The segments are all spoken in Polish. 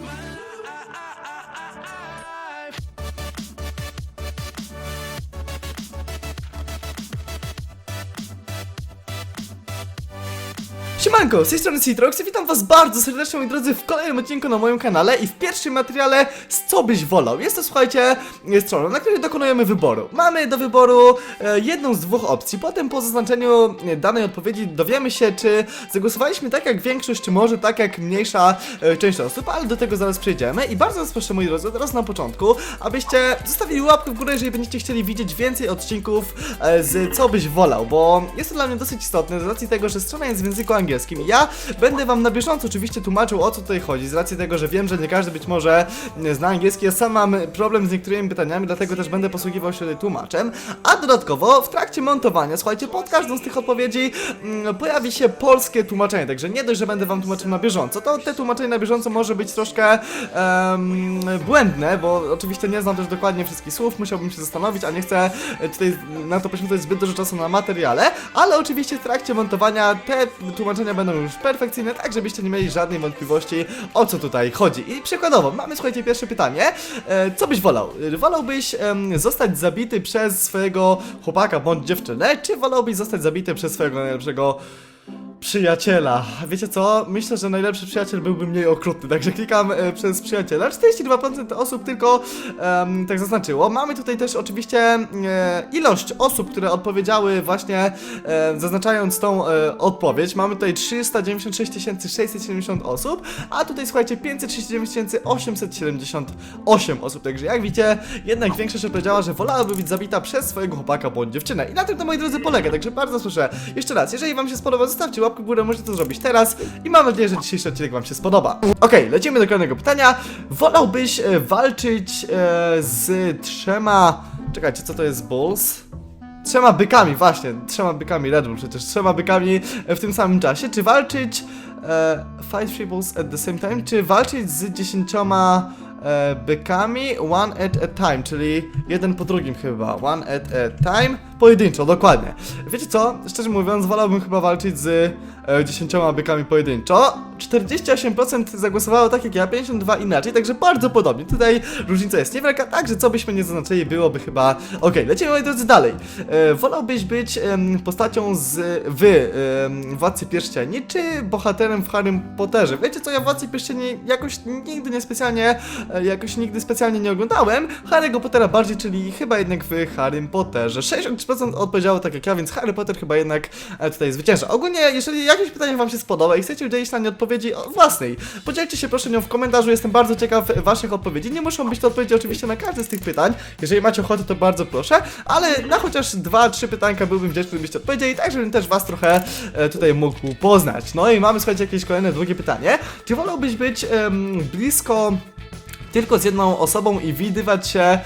My Siemanko, z tej strony Citrox i witam was bardzo serdecznie moi drodzy w kolejnym odcinku na moim kanale i w pierwszym materiale z co byś wolał. Jest to słuchajcie strona, na której dokonujemy wyboru. Mamy do wyboru e, jedną z dwóch opcji, potem po zaznaczeniu e, danej odpowiedzi dowiemy się czy zagłosowaliśmy tak jak większość, czy może tak jak mniejsza e, część osób, ale do tego zaraz przejdziemy i bardzo was proszę moi drodzy, teraz na początku, abyście zostawili łapkę w górę, jeżeli będziecie chcieli widzieć więcej odcinków e, z co byś wolał, bo jest to dla mnie dosyć istotne z racji tego, że strona jest w języku angielskim. Ja będę wam na bieżąco oczywiście tłumaczył o co tutaj chodzi, z racji tego, że wiem, że nie każdy być może zna angielski. Ja sam mam problem z niektórymi pytaniami, dlatego też będę posługiwał się tłumaczem. A dodatkowo w trakcie montowania, słuchajcie, pod każdą z tych odpowiedzi mm, pojawi się polskie tłumaczenie, także nie dość, że będę wam tłumaczył na bieżąco, to te tłumaczenie na bieżąco może być troszkę em, błędne, bo oczywiście nie znam też dokładnie wszystkich słów, musiałbym się zastanowić, a nie chcę tutaj na to poświęcać zbyt dużo czasu na materiale, ale oczywiście w trakcie montowania te tłumaczenia będą już perfekcyjne, tak żebyście nie mieli żadnej wątpliwości o co tutaj chodzi. I przykładowo, mamy słuchajcie pierwsze pytanie, e, co byś wolał? Wolałbyś zostać zabity przez swojego chłopaka bądź dziewczynę, czy wolałbyś zostać zabity przez swojego najlepszego przyjaciela. Wiecie co? Myślę, że najlepszy przyjaciel byłby mniej okrutny, także klikam e, przez przyjaciela. 42% osób tylko tak zaznaczyło. Mamy tutaj też oczywiście e, ilość osób, które odpowiedziały właśnie e, zaznaczając tą e, odpowiedź. Mamy tutaj 396 670 osób, a tutaj słuchajcie 539 878 osób. Także jak widzicie, jednak większość odpowiedziała, że wolałaby być zabita przez swojego chłopaka bądź dziewczynę. I na tym to moi drodzy polega, także bardzo proszę. Jeszcze raz, jeżeli wam się spodoba, zostawcie łapkę w górę, możecie to zrobić teraz i mam nadzieję, że dzisiejszy odcinek wam się spodoba. Okej, lecimy do kolejnego pytania. Wolałbyś e, walczyć e, z trzema... Czekajcie, co to jest Bulls? Trzema bykami, właśnie, trzema bykami Red Bull przecież, trzema bykami e, w tym samym czasie. Czy walczyć e, fight three bulls at the same time, czy walczyć z dziesięcioma e, bykami one at a time, czyli jeden po drugim chyba, one at a time, pojedynczo, dokładnie. Wiecie co, szczerze mówiąc, wolałbym chyba walczyć z e, dziesięcioma bykami pojedynczo. 48% zagłosowało tak jak ja, 52 inaczej, także bardzo podobnie. Tutaj różnica jest niewielka, także co byśmy nie zaznaczyli, byłoby chyba ok. Lecimy moi drodzy dalej. E, wolałbyś być em, postacią z wy em, Władcy Pierścieni, czy bohaterem w Harrym Potterze? Wiecie co, ja Władcy Pierścieni jakoś nigdy nie specjalnie, e, jakoś nigdy specjalnie nie oglądałem. Harry'ego Pottera bardziej, czyli chyba jednak w Harrym Potterze. 63% odpowiedziało tak jak ja, więc Harry Potter chyba jednak e, tutaj zwycięża. Ogólnie, jeżeli jakieś pytanie wam się spodoba i chcecie udzielić na nie odpowiedzi własnej, podzielcie się proszę nią w komentarzu, jestem bardzo ciekaw waszych odpowiedzi. Nie muszą być to odpowiedzi oczywiście na każde z tych pytań, jeżeli macie ochotę to bardzo proszę, ale na chociaż dwa, trzy pytanka byłbym wdzięczny, gdybyście odpowiedzieli, tak żebym też was trochę e, tutaj mógł poznać. No i mamy słuchajcie jakieś kolejne drugie pytanie. Czy wolałbyś być em, blisko tylko z jedną osobą i widywać się e,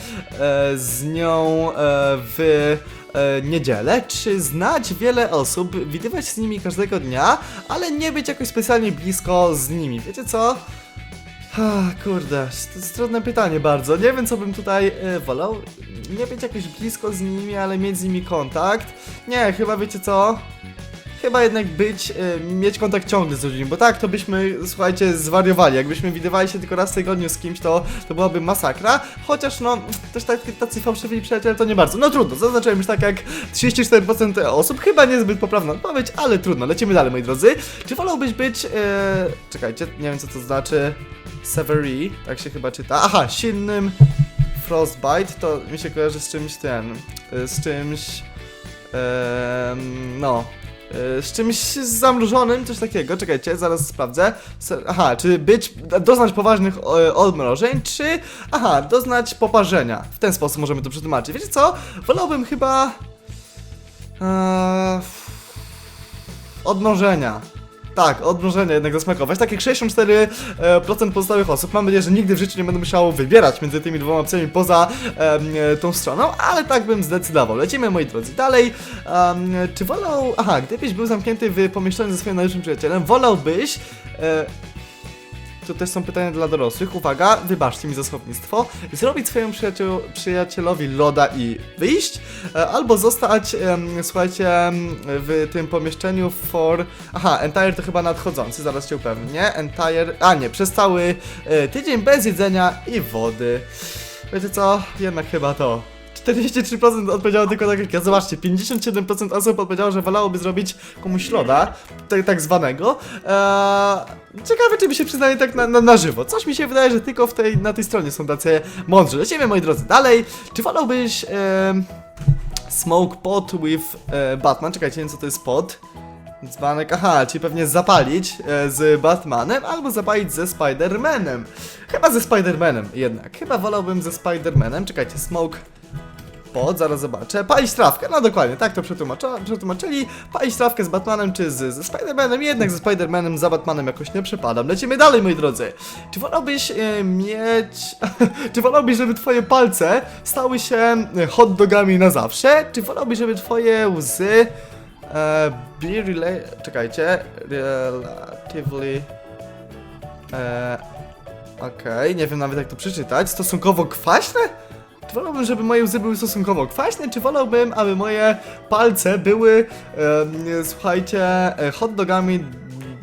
z nią e, w e, niedzielę, czy znać wiele osób, widywać z nimi każdego dnia, ale nie być jakoś specjalnie blisko z nimi. Wiecie co? Ah, kurde, to jest trudne pytanie bardzo. Nie wiem, co bym tutaj e, wolał. Nie być jakoś blisko z nimi, ale mieć z nimi kontakt. Nie, chyba wiecie co? Chyba jednak być, e, mieć kontakt ciągle z ludźmi, bo tak to byśmy, słuchajcie, zwariowali. Jakbyśmy widywali się tylko raz w tygodniu z kimś, to, to byłaby masakra. Chociaż no, też tak, tacy fałszywi przyjaciele to nie bardzo. No trudno, zaznaczyłem już tak jak 34% osób. Chyba niezbyt poprawna odpowiedź, ale trudno. Lecimy dalej, moi drodzy. Czy wolałbyś być, e, czekajcie, nie wiem co to znaczy. Severy, tak się chyba czyta. Aha, silnym Frostbite, to mi się kojarzy z czymś ten, z czymś, no, z czymś zamrożonym, coś takiego, czekajcie, zaraz sprawdzę. Aha, czy być, doznać poważnych e, odmrożeń, czy, aha, doznać poparzenia. W ten sposób możemy to przetłumaczyć. Wiecie co? Wolałbym chyba, e, odmrożenia. Tak, odmrożenie jednak zasmakować. Tak jak 64% pozostałych osób. Mam nadzieję, że nigdy w życiu nie będę musiał wybierać między tymi dwoma opcjami poza e, tą stroną, ale tak bym zdecydował. Lecimy, moi drodzy, dalej. Em, czy wolał... Aha, gdybyś był zamknięty w pomieszczeniu ze swoim najlepszym przyjacielem, wolałbyś... E, to też są pytania dla dorosłych. Uwaga, wybaczcie mi za słownictwo. Zrobić swojemu przyjacielowi loda i wyjść, e, albo zostać, słuchajcie, w tym pomieszczeniu for... Aha, entire to chyba nadchodzący, zaraz cię upewnię. Entire... A nie, przez cały e, tydzień bez jedzenia i wody. Wiecie co? Jednak chyba to. 43% odpowiedziało tylko jak ja. Zobaczcie, 57% osób odpowiedziało, że wolałoby zrobić komuś loda, tak, tak zwanego. Eee, ciekawe, czy mi się przyznaje tak na, na, na żywo. Coś mi się wydaje, że tylko w tej, na tej stronie są tacy mądrzy. Lecimy, moi drodzy, dalej. Czy wolałbyś em, smoke pot with e, Batman? Czekajcie, nie wiem co to jest pot. Dzbanek, aha, czyli pewnie zapalić e, z Batmanem albo zapalić ze Spider-Manem. Chyba ze Spider-Manem jednak. Chyba wolałbym ze Spider-Manem. Czekajcie, smoke pod, zaraz zobaczę. Palić trawkę, no dokładnie, tak to przetłumaczyli. Palić trawkę z Batmanem czy z, ze Spider-Manem, jednak ze Spider-Manem za Batmanem jakoś nie przepadam. Lecimy dalej, moi drodzy. Czy wolałbyś e, mieć... czy wolałbyś, żeby twoje palce stały się e, hot dogami na zawsze? Czy wolałbyś, żeby twoje łzy... E, be rela- czekajcie, relatively... E, Okej, nie wiem nawet jak to przeczytać. Stosunkowo kwaśne? Czy wolałbym, żeby moje łzy były stosunkowo kwaśne, czy wolałbym, aby moje palce były, em, słuchajcie, e, hot dogami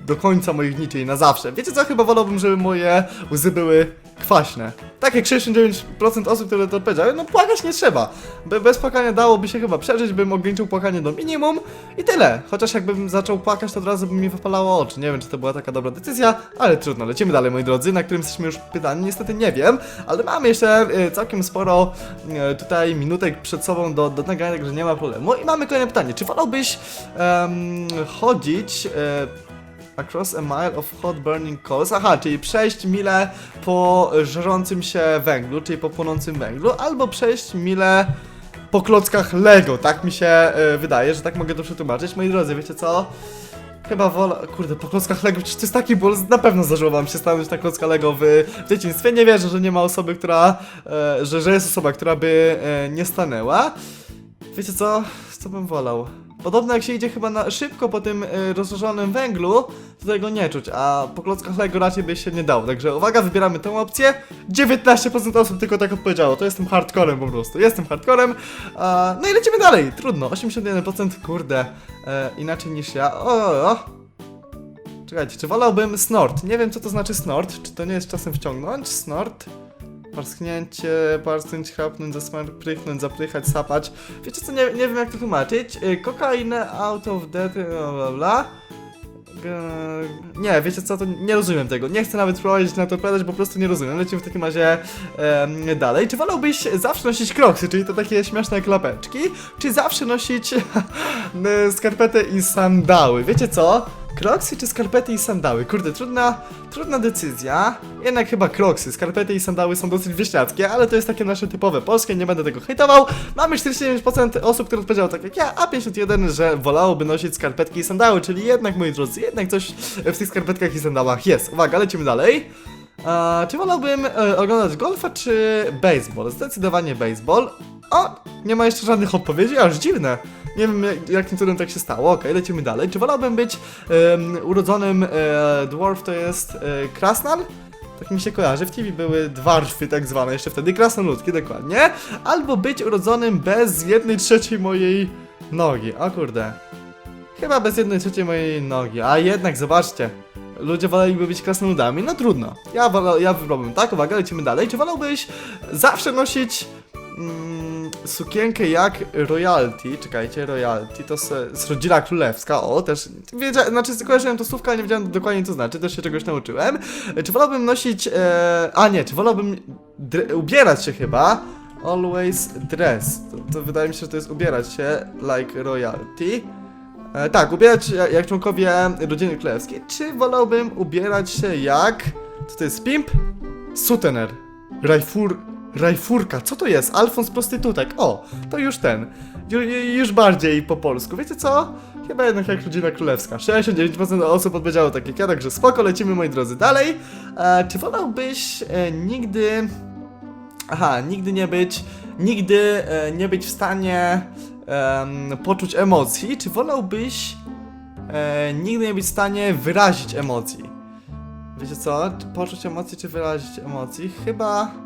do końca moich dni, czyli na zawsze? Wiecie co? Chyba wolałbym, żeby moje łzy były kwaśne. Tak jak 69% osób, które to powiedziały, no płakać nie trzeba. Be bez płakania dałoby się chyba przeżyć, bym ograniczył płakanie do minimum i tyle. Chociaż jakbym zaczął płakać, to od razu by mi wypalało oczy. Nie wiem, czy to była taka dobra decyzja, ale trudno. Lecimy dalej, moi drodzy, na którym jesteśmy już pytani. Niestety nie wiem, ale mamy jeszcze e, całkiem sporo e, tutaj minutek przed sobą do, do nagrania, także nie ma problemu. I mamy kolejne pytanie. Czy wolałbyś em, chodzić... E, Across a mile of hot burning coals. Aha, czyli przejść milę po żrącym się węglu, czyli po płonącym węglu, albo przejść milę po klockach Lego. Tak mi się e, wydaje, że tak mogę to przetłumaczyć. Moi drodzy, wiecie co? Chyba wolę. Kurde, po klockach Lego, przecież to jest taki ból. Na pewno zdarzyło wam się stanąć na klocka Lego w, w dzieciństwie. Nie wierzę, że nie ma osoby, która. E, że, że jest osoba, która by e, nie stanęła. Wiecie co? Co bym wolał? Podobno jak się idzie chyba na szybko po tym y, rozżarzonym węglu, to tego nie czuć, a po klockach Lego raczej by się nie dało. Także uwaga, wybieramy tę opcję. 19% osób tylko tak odpowiedziało. To jestem hardcorem po prostu. Jestem hardcorem. A, no i lecimy dalej. Trudno. 81% kurde. E, inaczej niż ja. O, o. Czekajcie, czy wolałbym snort? Nie wiem co to znaczy snort. Czy to nie jest czasem wciągnąć? Snort. Parsknięcie, parsknąć, chapnąć, zasmarć, prychnąć, zaprychać, sapać. Wiecie co, nie, nie wiem jak to tłumaczyć. Y, Kokainę out of death, bla bla bla. G- Nie, wiecie co, to nie rozumiem tego. Nie chcę nawet próbować na to odpowiadać, bo po prostu nie rozumiem. Lecimy w takim razie dalej. Czy wolałbyś zawsze nosić kroksy, czyli to takie śmieszne klapeczki, czy zawsze nosić n- skarpety i sandały? Wiecie co? Kroksy czy skarpety i sandały? Kurde, trudna, trudna decyzja. Jednak chyba kroksy. Skarpety i sandały są dosyć wieśniackie, ale to jest takie nasze typowe polskie, nie będę tego hejtował. Mamy 49% osób, które odpowiedziało tak jak ja, a 51%, że wolałoby nosić skarpetki i sandały, czyli jednak, moi drodzy, jednak coś w tych skarpetkach i sandałach jest. Uwaga, lecimy dalej. Czy wolałbym e, oglądać golfa czy baseball? Zdecydowanie baseball. O, nie ma jeszcze żadnych odpowiedzi, aż dziwne. Nie wiem jak- jakim cudem tak się stało. Okej, lecimy dalej. Czy wolałbym być em, urodzonym e, dwarf to jest e, krasnal? Tak mi się kojarzy, w TV były dwarfy tak zwane, jeszcze wtedy krasnoludki dokładnie. Albo być urodzonym bez jednej trzeciej mojej nogi. O kurde. Chyba bez jednej trzeciej mojej nogi, a jednak zobaczcie. Ludzie woleliby być krasnoludami, no trudno. Ja, wola, ja wybrałbym tak, uwaga, lecimy dalej. Czy wolałbyś zawsze nosić mm, sukienkę jak royalty? Czekajcie, royalty to se- jest rodzina królewska, o, też, wiedzia, znaczy kojarzyłem to słówka, ale nie wiedziałem dokładnie co znaczy, też się czegoś nauczyłem. Czy wolałbym nosić, e, a nie, czy wolałbym ubierać się chyba Always dress. To, to wydaje mi się, że to jest ubierać się like royalty. E, tak, ubierać się jak, jak członkowie rodziny królewskiej. Czy wolałbym ubierać się jak. Co to jest pimp? Sutener. Rajfur. Rajfurka, co to jest? Alfons prostytutek. O, to już ten. Ju, ju, już bardziej po polsku. Wiecie co? Chyba jednak jak rodzina królewska. 69% osób odpowiedziało tak jak ja, także spoko, lecimy moi drodzy dalej. E, czy wolałbyś e, nigdy. Aha, nigdy nie być. Nigdy e, nie być w stanie em, poczuć emocji, czy wolałbyś e, nigdy nie być w stanie wyrazić emocji? Wiecie co? Poczuć emocji, czy wyrazić emocji? Chyba...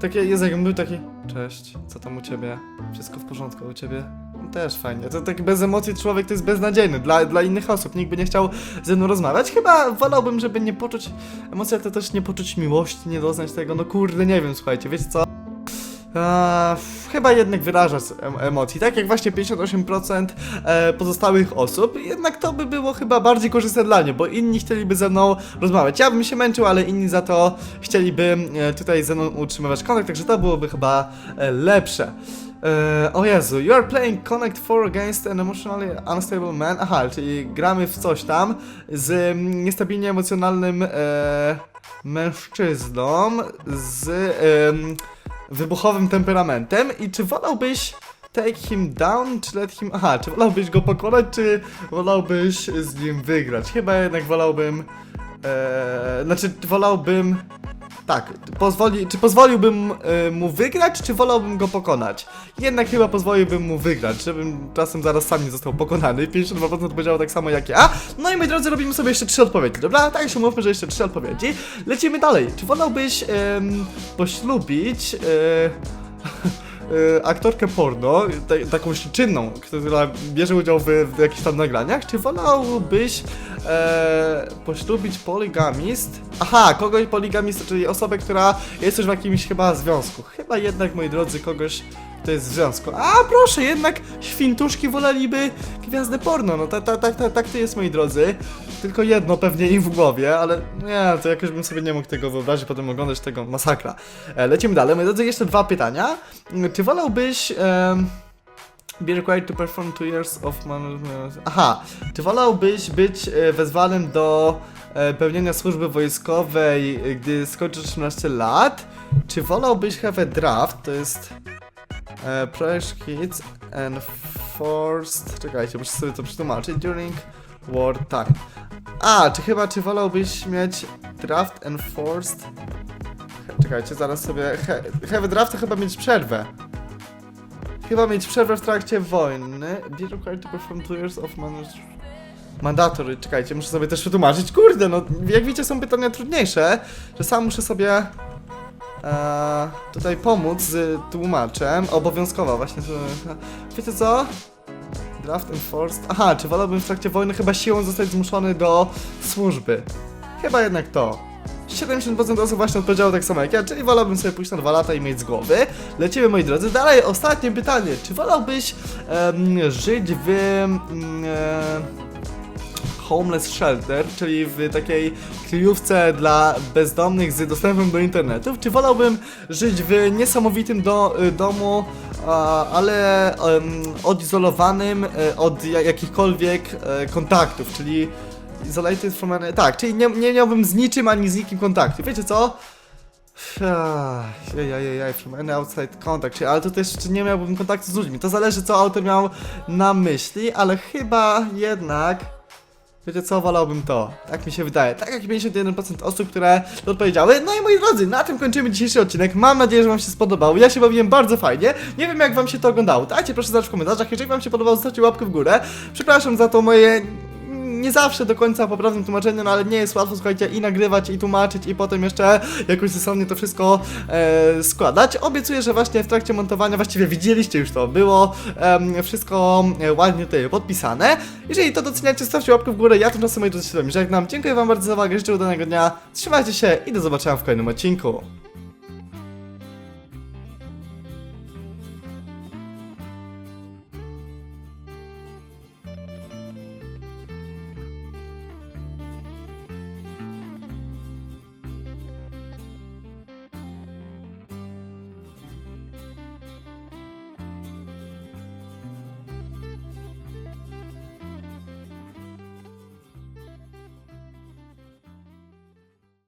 Takie, jest jakbym był taki... Cześć, co tam u ciebie? Wszystko w porządku u ciebie? No Też fajnie. To taki bez emocji człowiek to jest beznadziejny dla, dla innych osób. Nikt by nie chciał ze mną rozmawiać. Chyba wolałbym, żeby nie poczuć emocji, ale to też nie poczuć miłości, nie doznać tego. No kurde, nie wiem, słuchajcie, wiecie co? Chyba jednak wyrażać em emocji, tak jak właśnie 58% e, pozostałych osób, jednak to by było chyba bardziej korzystne dla mnie, bo inni chcieliby ze mną rozmawiać. Ja bym się męczył, ale inni za to chcieliby e, tutaj ze mną utrzymywać kontakt, także to byłoby chyba e, lepsze. E, o Jezu, you are playing Connect 4 against an emotionally unstable man. Aha, czyli gramy w coś tam z niestabilnie emocjonalnym e, mężczyzną z em, wybuchowym temperamentem i czy wolałbyś take him down, czy let him... Aha, czy wolałbyś go pokonać, czy wolałbyś z nim wygrać? Chyba jednak wolałbym... E, znaczy, wolałbym... Tak, pozwoli, czy pozwoliłbym e, mu wygrać, czy wolałbym go pokonać? Jednak chyba pozwoliłbym mu wygrać, żebym czasem zaraz sam nie został pokonany. 52% odpowiedziało tak samo jak ja. No i moi drodzy, robimy sobie jeszcze trzy odpowiedzi, dobra? Tak się mówmy, że jeszcze trzy odpowiedzi. Lecimy dalej. Czy wolałbyś em, poślubić... E, e, aktorkę porno, taką czynną, która bierze udział w, w jakichś tam nagraniach, czy wolałbyś e, poślubić poligamist? Aha, kogoś poligamist, czyli osobę, która jest już w jakimś chyba związku. Chyba jednak, moi drodzy, kogoś, kto jest w związku. A proszę, jednak świntuszki woleliby gwiazdę porno, no tak, tak, tak, tak, tak to jest, moi drodzy. Tylko jedno pewnie im w głowie, ale nie, to jakoś bym sobie nie mógł tego wyobrazić, potem oglądać tego masakra. E, lecimy dalej, moi drodzy, jeszcze dwa pytania. Czy wolałbyś... Be required to perform two years of management. Aha, czy wolałbyś być e, wezwanym do e, pełnienia służby wojskowej, gdy skończysz 13 lat? Czy wolałbyś have a draft? To jest e, Polish kids and forced. Czekajcie, muszę sobie to przetłumaczyć. During war time. A, czy chyba, czy wolałbyś mieć draft and forced? He- Czekajcie, zaraz sobie. He, have draft to chyba mieć przerwę. Chyba mieć przerwę w trakcie wojny. Be required to perform two years of manage... Mandatory, czekajcie, muszę sobie też przetłumaczyć. Kurde, no jak widzicie są pytania trudniejsze, że sam muszę sobie e, tutaj pomóc z tłumaczem. Obowiązkowa właśnie. Wiecie co? Draft enforced. Aha, czy wolałbym w trakcie wojny chyba siłą zostać zmuszony do służby? Chyba jednak to. 70% osób właśnie odpowiedziało tak samo jak ja, czyli wolałbym sobie pójść na dwa lata i mieć z głowy. Lecimy moi drodzy. Dalej, ostatnie pytanie. Czy wolałbyś żyć w mm, e, homeless shelter, czyli w takiej kryjówce dla bezdomnych z dostępem do internetu? Czy wolałbym żyć w niesamowitym do, y, domu, ale odizolowanym e, od ja- jakichkolwiek e, kontaktów, czyli Isolated from any... Tak, czyli nie, nie miałbym z niczym ani z nikim kontaktu. Wiecie co? Jajajajaj, from any outside contact, czyli, ale to też nie miałbym kontaktu z ludźmi. To zależy co autor miał na myśli, ale chyba jednak... Wiecie co, wolałbym to. Tak mi się wydaje. Tak jak 51% osób, które to odpowiedziały. No i moi drodzy, na tym kończymy dzisiejszy odcinek. Mam nadzieję, że wam się spodobał. Ja się bawiłem bardzo fajnie. Nie wiem jak wam się to oglądało. Dajcie proszę znać w komentarzach. Jeżeli wam się podobało, zostawcie łapkę w górę. Przepraszam za to moje nie zawsze do końca poprawne tłumaczenie, no ale nie jest łatwo, słuchajcie, i nagrywać, i tłumaczyć, i potem jeszcze jakoś zasadnie to wszystko e, składać. Obiecuję, że właśnie w trakcie montowania, właściwie widzieliście już to, było em, wszystko e, ładnie tutaj podpisane. Jeżeli to doceniacie, stawcie łapkę w górę, ja tymczasem moi drodzy się żegnam. Dziękuję wam bardzo za uwagę, życzę udanego dnia, trzymajcie się i do zobaczenia w kolejnym odcinku.